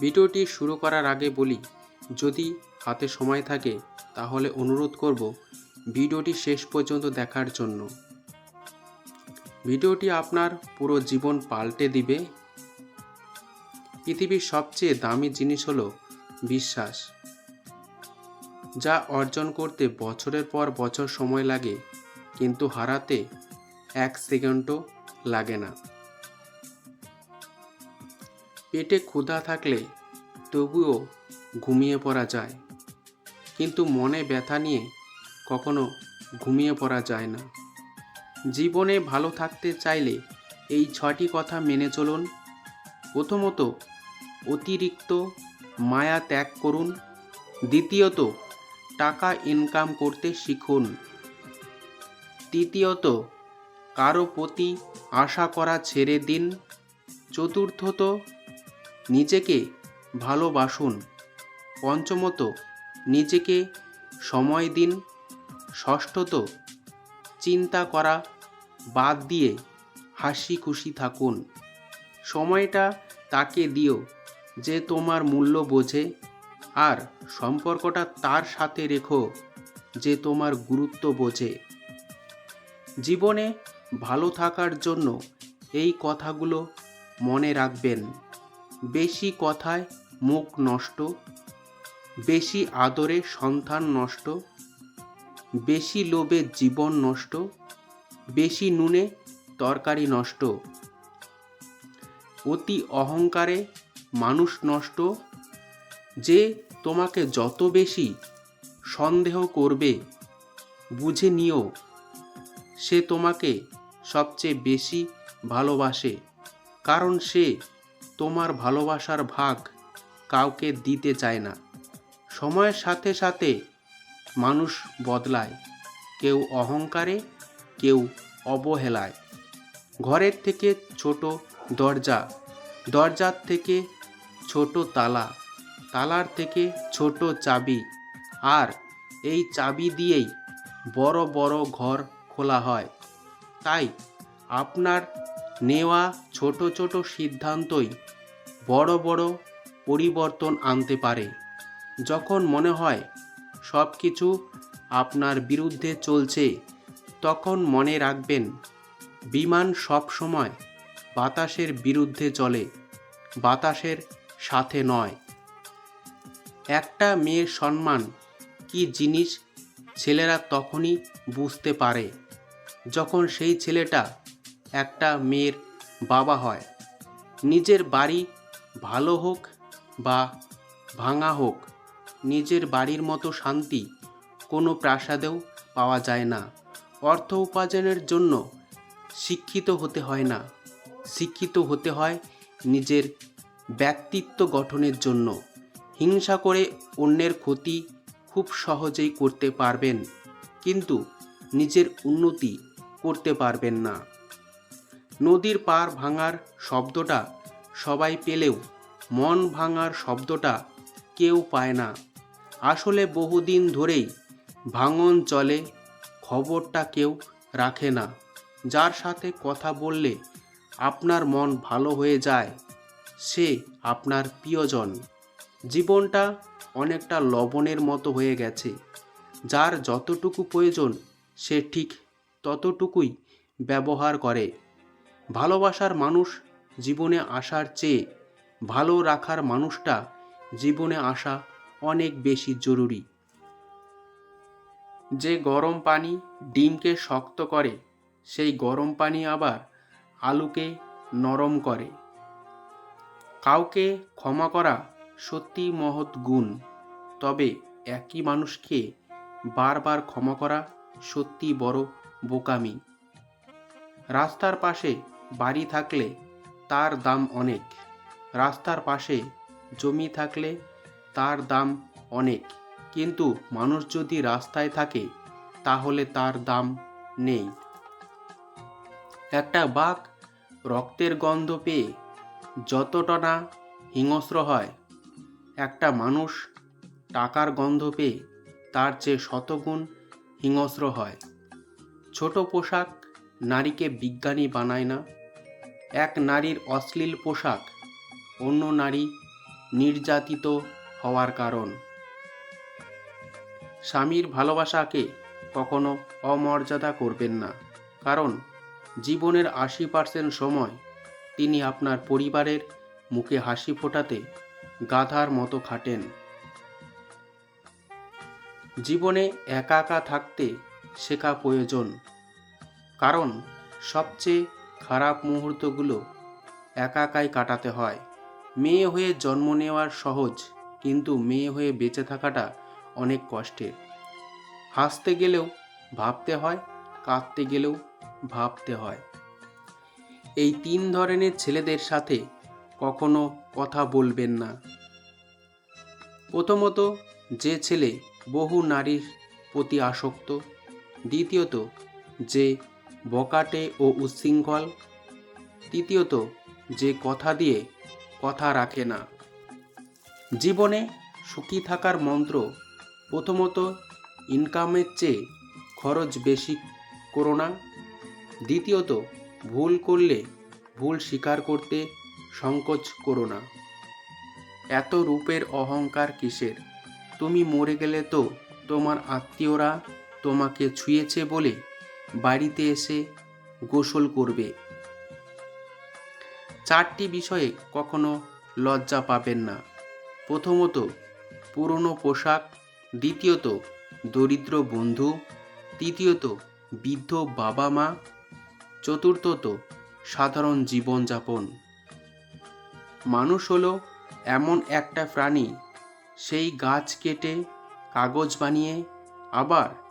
ভিডিওটি শুরু করার আগে বলি, যদি হাতে সময় থাকে, তাহলে অনুরোধ করব ভিডিওটি শেষ পর্যন্ত দেখার জন্য। ভিডিওটি আপনার পুরো জীবন পাল্টে দিবে। পৃথিবীর সবচেয়ে দামি জিনিস হলো বিশ্বাস, যা অর্জন করতে বছরের পর বছর সময় লাগে, কিন্তু হারাতে এক সেকেন্ডও লাগে না। পেটে ক্ষুধা থাকলে তবুও ঘুমিয়ে পড়া যায়। কিন্তু মনে ব্যথা নিয়ে কখনো ঘুমিয়ে পড়া যায় না। জীবনে ভালো থাকতে চাইলে এই ছটি কথা মেনে চলুন। প্রথমত, অতিরিক্ত মায়া ত্যাগ করুন। দ্বিতীয়ত, টাকা ইনকাম করতে শিখুন। তৃতীয়ত, কারও প্রতি আশা করা ছেড়ে দিন। চতুর্থত নিজেকে ভালোবাসুন। পঞ্চমত, নিজেকে সময় দিন। ষষ্ঠত, চিন্তা করা বাদ দিয়ে হাসি খুশি থাকুন। সময়টা তাকে দিও যে তোমার মূল্য বোঝে আর সম্পর্কটা তার সাথে রেখো যে তোমার গুরুত্ব বোঝে। জীবনে ভালো থাকার জন্য এই কথাগুলো মনে রাখবেন। বেশি কথায় মুখ নষ্ট, বেশি আদরে সন্তান নষ্ট, বেশি লোভে জীবন নষ্ট, বেশি নুনে তরকারি নষ্ট। অতি অহংকারে মানুষ নষ্ট, যে তোমাকে যত বেশি সন্দেহ করবে, বুঝে নিও, সে তোমাকে সবচেয়ে বেশি ভালোবাসে, কারণ সে তোমার ভালোবাসার ভাগ কাউকে দিতে চায় না। সময়ের সাথে সাথে মানুষ বদলায়। কেউ অহংকারে, কেউ অবহেলায়। ঘরের থেকে ছোট দরজা, দরজার থেকে ছোট তালা, তালার থেকে ছোট চাবি আর এই চাবি দিয়েই বড় বড় ঘর খোলা হয়। তাই আপনার নেওয়া ছোট ছোট সিদ্ধান্তই বড় বড় পরিবর্তন আনতে পারে। যখন মনে হয় সব কিছু আপনার বিরুদ্ধে চলছে, তখন মনে রাখবেন, বিমান সব সময় বাতাসের বিরুদ্ধে চলে, বাতাসের সাথে নয়। একটা মেয়ের সম্মান কি জিনিস ছেলেরা তখনই বুঝতে পারে, যখন সেই ছেলেটা একটা মেয়ের বাবা হয়। নিজের বাড়ি ভালো হোক বা ভাঙা হোক, নিজের বাড়ির মতো শান্তি কোনো প্রাসাদেও পাওয়া যায় না। অর্থ উপার্জনের জন্য শিক্ষিত হতে হয় না। শিক্ষিত হতে হয় নিজের ব্যক্তিত্ব গঠনের জন্য। হিংসা করে অন্যের ক্ষতি খুব সহজেই করতে পারবেন, কিন্তু নিজের উন্নতি করতে পারবেন না। নদীর পার ভাঙার শব্দটা সবাই পেলেও মন ভাঙার শব্দটা কেউ পায় না। আসলে বহুদিন ধরেই ভাঙন চলে, খবরটা কেউ রাখে না। যার সাথে কথা বললে আপনার মন ভালো হয়ে যায়, সে আপনার প্রিয়জন। জীবনটা অনেকটা লবণের মতো হয়ে গেছে। যার যতটুকু প্রয়োজন, সে ঠিক ততটুকুই ব্যবহার করে। ভালোবাসার মানুষ জীবনে আসার চেয়ে ভালো রাখার মানুষটা জীবনে আসা অনেক বেশি জরুরি। যে গরম পানি ডিমকে শক্ত করে, সেই গরম পানি আবার আলুকে নরম করে। কাউকে ক্ষমা করা সত্যি মহৎ গুণ, তবে একই মানুষকে বারবার ক্ষমা করা সত্যি বড় বোকামি। রাস্তার পাশে বাড়ি থাকলে তার দাম অনেক। রাস্তার পাশে জমি থাকলে তার দাম অনেক। কিন্তু মানুষ যদি রাস্তায় থাকে, তাহলে তার দাম নেই। একটা বাঘ রক্তের গন্ধ পেয়ে যতটা না হিংস্র হয়, একটা মানুষ টাকার গন্ধ পেয়ে তার চেয়ে শতগুণ হিংস্র হয়। ছোট পোশাক নারীকে বিজ্ঞানী বানায় না। এক নারীর অশ্লীল পোশাক, অন্য নারী নির্যাতিত হওয়ার কারণ। স্বামীর ভালোবাসাকে কখনো অমর্যাদা করবেন না, কারণ জীবনের আশি পার্সেন্ট সময় তিনি আপনার পরিবারের মুখে হাসি ফোটাতে গাধার মতো খাটেন। জীবনে একা একা থাকতে শেখা প্রয়োজন, কারণ সবচেয়ে খারাপ মুহূর্তগুলো একা একাই কাটাতে হয়। মেয়ে হয়ে জন্ম নেওয়ার সহজ, কিন্তু মেয়ে হয়ে বেঁচে থাকাটা অনেক কষ্টের। হাসতে গেলেও ভাবতে হয়, কাঁদতে গেলেও ভাবতে হয়। এই তিন ধরনের ছেলেদের সাথে কখনো কথা বলবেন না। প্রথমত, যে ছেলে বহু নারীর প্রতি আসক্ত। দ্বিতীয়ত, যে বকাটে ও উচ্ছৃঙ্খল। তৃতীয়ত, যে কথা দিয়ে কথা রাখে না। জীবনে সুখী থাকার মন্ত্র প্রথমত ইনকামের চেয়ে খরচ বেশি করো না। দ্বিতীয়ত, ভুল করলে ভুল স্বীকার করতে সংকোচ করো না। এত রূপের অহংকার কিসের? তুমি মরে গেলে তো তোমার আত্মীয়রা তোমাকে ছুঁয়েছে বলে বাড়িতে এসে গোসল করবে। চারটি বিষয়ে কখনো লজ্জা পাবেন না। প্রথমত, পুরনো পোশাক। দ্বিতীয়ত, দরিদ্র বন্ধু। তৃতীয়ত, বৃদ্ধ বাবা মা চতুর্থত, সাধারণ জীবনযাপন। মানুষ হলো এমন একটা প্রাণী, সেই গাছ কেটে কাগজ বানিয়ে আবার